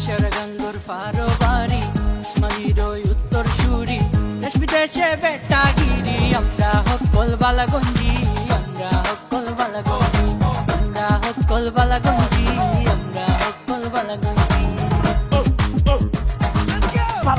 শরগঙ্গুর ফারো বাড়ি ইসমাইল উত্তর সুরি দেশ বিদেশে বেটাগিরি আমরা হকল বালাগঞ্জি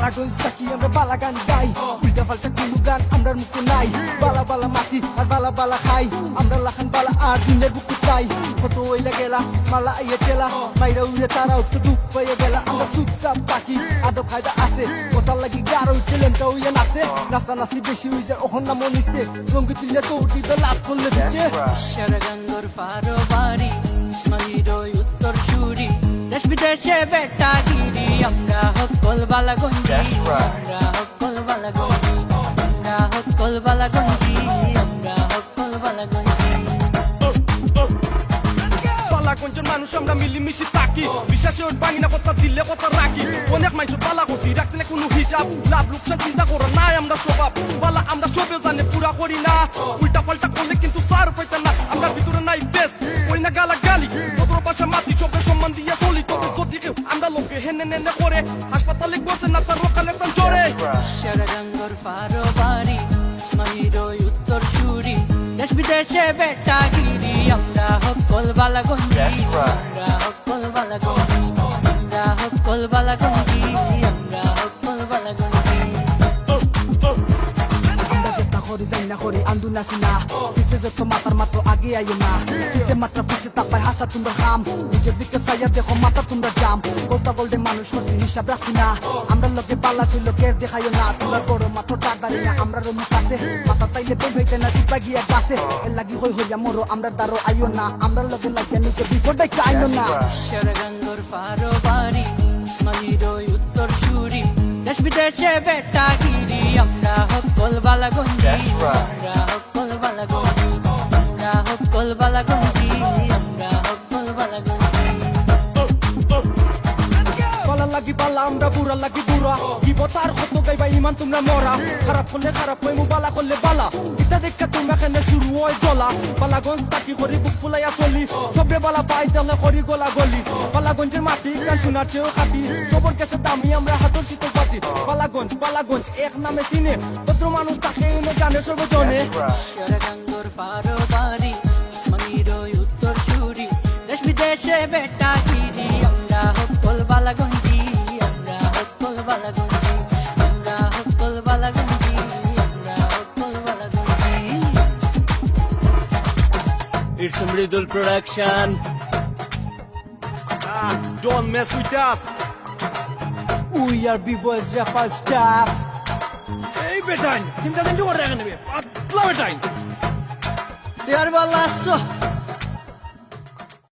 বালাগঞ্জ থাকি আমরা বালাগান গাই। উল্টা পাল্টা কোনো গান আমরা মুখ নাই। বালা বালা মাটি আর বালা বালা খাই। আমরা লাখান বালা আর দিনের বুকু চাই। কত ওইলা গেলা মালা আইয়া গেলা মাইরা উড়ে তারা উঠতে দুঃখ পাইয়া গেলা। আমরা চুপচাপ থাকি আদব খাইদা আছে। কথার লাগি গারো টেলেন্টা হইয়া নাচে। নাচা নাচি বেশি হয়ে যায় ওহন নাম নিছে রঙ্গি তুলিয়া তো উঠিবে লাভ করলে দিছে শরগঙ্গুর ফারো বাড়ি উত্তর সুরি দেশ বিদেশে বেটাগিরি আমরা হকল বালাগঞ্জি আমরা হকল বালাগঞ্জি আমরা হকল বালাগঞ্জি আমরা হকল বালাগঞ্জি। পালা কোনজন মানুষ আমরা মিলিমিশি থাকি। বিশ্বাসে ওর বাঙি না কথা দিলে কথা রাখি। অনেক মানুষ পালা করছি রাখছে না কোনো হিসাব। লাভ লোকসান চিন্তা করো নাই আমরা স্বভাব। আমরা সবে জানে পুরা করি না। উল্টা পাল্টা করলে কিন্তু সার পাইতে না। আমরা ভিতরে নাই দেশ ওই না গালা গালি নেনে করে হাসপাতালে বসে না তার রকালে প্রাণ জোরে শরগঙ্গুর ফারো বাড়ি ইসমাইল উত্তর সুরি দেশ বিদেশে বেটাগিরি আমরা হকল বালাগঞ্জি আমরা হকল যাই না করি আন্দু নাসি না। পিছে যত মাথার মাত্র আগে আইও না। পিছে মাত্র পিছে তাপায় হাসা তোমরা খাম নিজের দিকে সাইয়া দেখো মাথা তোমরা জাম। গোলটা গোল্ডে মানুষ হচ্ছে হিসাব রাখছি না। আমরা লোকে পাল্লা ছিল, কের দেখাইও না। তোমরা বড় মাত্র টার দাঁড়ি না, আমরা রমি কাছে। মাথা তাইলে বের হইতে না দিপা গিয়া গাছে এর লাগি হই হইয়া মরো, আমরা দাঁড়ো আইও না। আমরা লোকে লাগিয়া নিচে বিপদ আইনো না। শরগঙ্গুর ফারো বাড়ি ইসমাইল উত্তর সুরি। দেশ বিদেশে বেটাগিরি আমরা আমরা বুড়া লাগি বুড়া। কি বতার কত গাইবা, ইমান তোমরা মরা। খারাপ করলে খারাপ মু বালা করলে বালা। ইটা দেখা তোমরা কেন শুরু হয় জ্বলা বালাগঞ্জ তাকি করি, বুক ফুলাইয়া চলি। সবে বালা পাই দেলে করি গোলা গলি বালাগঞ্জের মাটি, গান শোনার চেয়েও খাটি। সবর কাছে দামি, আমরা হাতর শীতল পাটি বালাগঞ্জ বালাগঞ্জ, এক নামে চিনে। ভদ্র মানুষ তাকে জানে সর্বজনে। ফারো বাড়ি উত্তর সুরি দেশ বিদেশে বেটাগিরি It's Mridul Production. Ah, don't mess with us we are B boys Think stuff এই বেটাইন চিন্তা চিন্তা করে রেখে নেবে পাতলা বেটাইন Yar balassa